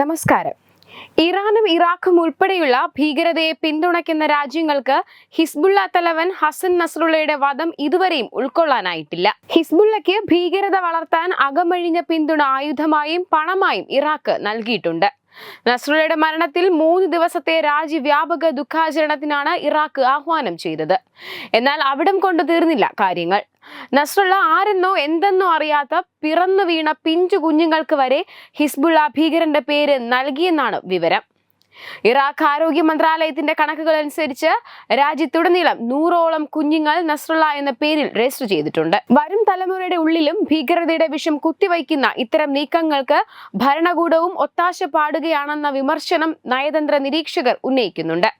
നമസ്കാരം ഇറാനും ഇറാഖും ഉൾപ്പെടെയുള്ള ഭീകരതയെ പിന്തുണയ്ക്കുന്ന രാജ്യങ്ങൾക്ക് ഹിസ്ബുള്ള തലവൻ ഹസൻ നസറുള്ളയുടെ വധം ഇതുവരെയും ഉൾക്കൊള്ളാനായിട്ടില്ല ഹിസ്ബുള്ളയ്ക്ക് ഭീകരത വളർത്താൻ അകമഴിഞ്ഞ പിന്തുണ ആയുധമായും പണമായും ഇറാഖ് നൽകിയിട്ടുണ്ട് നസ്രുള്ളയുടെ മരണത്തിൽ മൂന്ന് ദിവസത്തെ രാജ്യവ്യാപക ദുഃഖാചരണത്തിനാണ് ഇറാഖ് ആഹ്വാനം ചെയ്തത് എന്നാൽ അവിടം കൊണ്ട് തീർന്നില്ല കാര്യങ്ങൾ നസ്രുള്ള ആരെന്നോ എന്തെന്നോ അറിയാത്ത പിറന്നു വീണ പിഞ്ചു കുഞ്ഞുങ്ങൾക്ക് വരെ ഹിസ്ബുള്ള ഭീകരന്റെ പേര് നൽകിയെന്നാണ് വിവരം ഇറാഖ് ആരോഗ്യ മന്ത്രാലയത്തിന്റെ കണക്കുകൾ അനുസരിച്ച് രാജ്യത്തുടനീളം നൂറോളം കുഞ്ഞുങ്ങൾ നസ്രുള്ള എന്ന പേരിൽ രജിസ്റ്റർ ചെയ്തിട്ടുണ്ട് വരും തലമുറയുടെ ഉള്ളിലും ഭീകരതയുടെ വിഷം കുത്തിവയ്ക്കുന്ന ഇത്തരം നീക്കങ്ങൾക്ക് ഭരണകൂടവും ഒത്താശ പാടുകയാണെന്ന വിമർശനം നയതന്ത്ര നിരീക്ഷകർ ഉന്നയിക്കുന്നുണ്ട്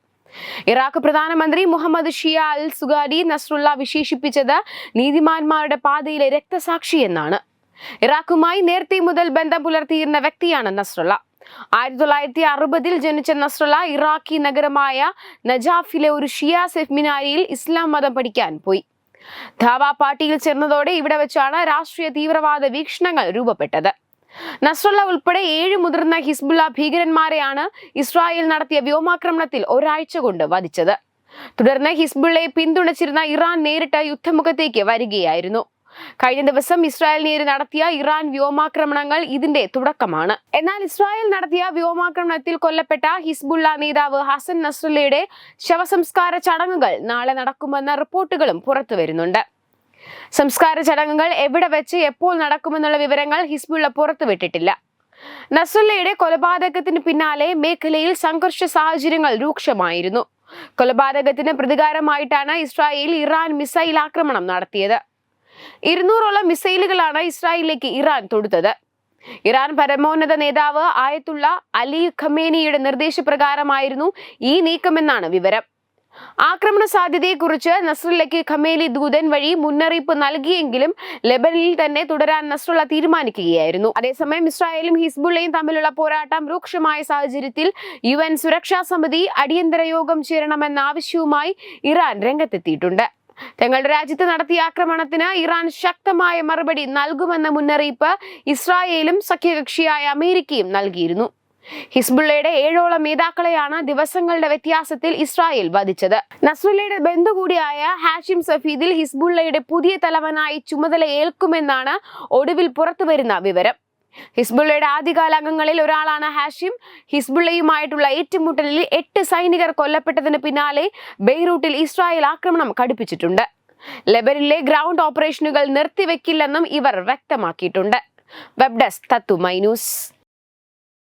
ഇറാഖ് പ്രധാനമന്ത്രി മുഹമ്മദ് ഷിയ അൽ സുഗാഡി നസ്രുള്ള വിശേഷിപ്പിച്ചത് നീതിമാന്മാരുടെ പാതയിലെ രക്തസാക്ഷി എന്നാണ് ഇറാഖുമായി നേരത്തെ മുതൽ ബന്ധം പുലർത്തിയിരുന്ന വ്യക്തിയാണ് നസ്രുള്ള ആയിരത്തി തൊള്ളായിരത്തി അറുപതിൽ ജനിച്ച നസ്രുള്ള ഇറാഖി നഗരമായ നജാഫിലെ ഒരു ഷിയ സെമിനാരിയിൽ ഇസ്ലാം മതം പഠിക്കാൻ പോയി ധാവാ പാർട്ടിയിൽ ചേർന്നതോടെ ഇവിടെ വെച്ചാണ് രാഷ്ട്രീയ തീവ്രവാദ വീക്ഷണങ്ങൾ രൂപപ്പെട്ടത് നസ്രല്ല ഉൾപ്പെടെ ഏഴ് മുതിർന്ന ഹിസ്ബുല്ല ഭീകരന്മാരെയാണ് ഇസ്രായേൽ നടത്തിയ വ്യോമാക്രമണത്തിൽ ഒരാഴ്ച കൊണ്ട് വധിച്ചത് തുടർന്ന് ഹിസ്ബുള്ളയെ പിന്തുണച്ചിരുന്ന ഇറാൻ നേരിട്ട് യുദ്ധമുഖത്തേക്ക് വരികയായിരുന്നു കഴിഞ്ഞ ദിവസം ഇസ്രായേൽ നേരെ നടത്തിയ ഇറാൻ വ്യോമാക്രമണങ്ങൾ ഇതിന്റെ തുടക്കമാണ് എന്നാൽ ഇസ്രായേൽ നടത്തിയ വ്യോമാക്രമണത്തിൽ കൊല്ലപ്പെട്ട ഹിസ്ബുള്ള നേതാവ് ഹസൻ നസ്രുള്ളയുടെ ശവസംസ്കാര ചടങ്ങുകൾ നാളെ നടക്കുമെന്ന റിപ്പോർട്ടുകളും പുറത്തുവരുന്നുണ്ട് സംസ്കാര ചടങ്ങുകൾ എവിടെ വെച്ച് എപ്പോൾ നടക്കുമെന്നുള്ള വിവരങ്ങൾ ഹിസ്ബുള്ള പുറത്തുവിട്ടിട്ടില്ല നസുല്ലയുടെ കൊലപാതകത്തിന് പിന്നാലെ മേഖലയിൽ സംഘർഷ സാഹചര്യങ്ങൾ രൂക്ഷമായിരുന്നു കൊലപാതകത്തിന് പ്രതികാരമായിട്ടാണ് ഇസ്രായേൽ ഇറാൻ മിസൈൽ ആക്രമണം നടത്തിയത് ഇരുന്നൂറോളം മിസൈലുകളാണ് ഇസ്രായേലിലേക്ക് ഇറാൻ തൊടുത്തത് ഇറാൻ പരമോന്നത നേതാവ് ആയത്തുള്ള അലി ഖമേനിയുടെ നിർദ്ദേശപ്രകാരമായിരുന്നു ഈ നീക്കമെന്നാണ് വിവരം ആക്രമണ സാധ്യതയെക്കുറിച്ച് നസ്രുള്ളയ്ക്ക് ഖമേലി ദൂതൻ വഴി മുന്നറിയിപ്പ് നൽകിയെങ്കിലും ലെബനിൽ തന്നെ തുടരാൻ നസ്രുള്ള തീരുമാനിക്കുകയായിരുന്നു അതേസമയം ഇസ്രായേലും ഹിസ്ബുള്ളയും തമ്മിലുള്ള പോരാട്ടം രൂക്ഷമായ സാഹചര്യത്തിൽ യു എൻ സുരക്ഷാ സമിതി അടിയന്തര യോഗം ചേരണമെന്ന ആവശ്യവുമായി ഇറാൻ രംഗത്തെത്തിയിട്ടുണ്ട് തങ്ങളുടെ രാജ്യത്ത് നടത്തിയ ആക്രമണത്തിന് ഇറാൻ ശക്തമായ മറുപടി നൽകുമെന്ന മുന്നറിയിപ്പ് ഇസ്രായേലും സഖ്യകക്ഷിയായ അമേരിക്കയും നൽകിയിരുന്നു ഹിസ്ബുള്ളയുടെ ഏഴോളം നേതാക്കളെയാണ് ദിവസങ്ങളുടെ വ്യത്യാസത്തിൽ ഇസ്രായേൽ വധിച്ചത് നസ്രുല്ലയുടെ ബന്ധു കൂടിയായ ഹാഷിം സഫീദിൽ ഹിസ്ബുള്ളയുടെ പുതിയ തലവനായി ചുമതല ഏൽക്കുമെന്നാണ് ഒടുവിൽ പുറത്തുവരുന്ന വിവരം ഹിസ്ബുള്ളയുടെ അംഗങ്ങളിൽ ഒരാളാണ് ഹാഷിം ഹിസ്ബുള്ളയുമായിട്ടുള്ള ഏറ്റുമുട്ടലിൽ എട്ട് സൈനികർ കൊല്ലപ്പെട്ടതിന് പിന്നാലെ ബെയ്റൂട്ടിൽ ഇസ്രായേൽ ആക്രമണം കടുപ്പിച്ചിട്ടുണ്ട് ലെബനിലെ ഗ്രൗണ്ട് ഓപ്പറേഷനുകൾ നിർത്തിവെക്കില്ലെന്നും ഇവർ വ്യക്തമാക്കിയിട്ടുണ്ട് വെബ് ഡെസ്ക് തത്തു മൈന്യൂസ്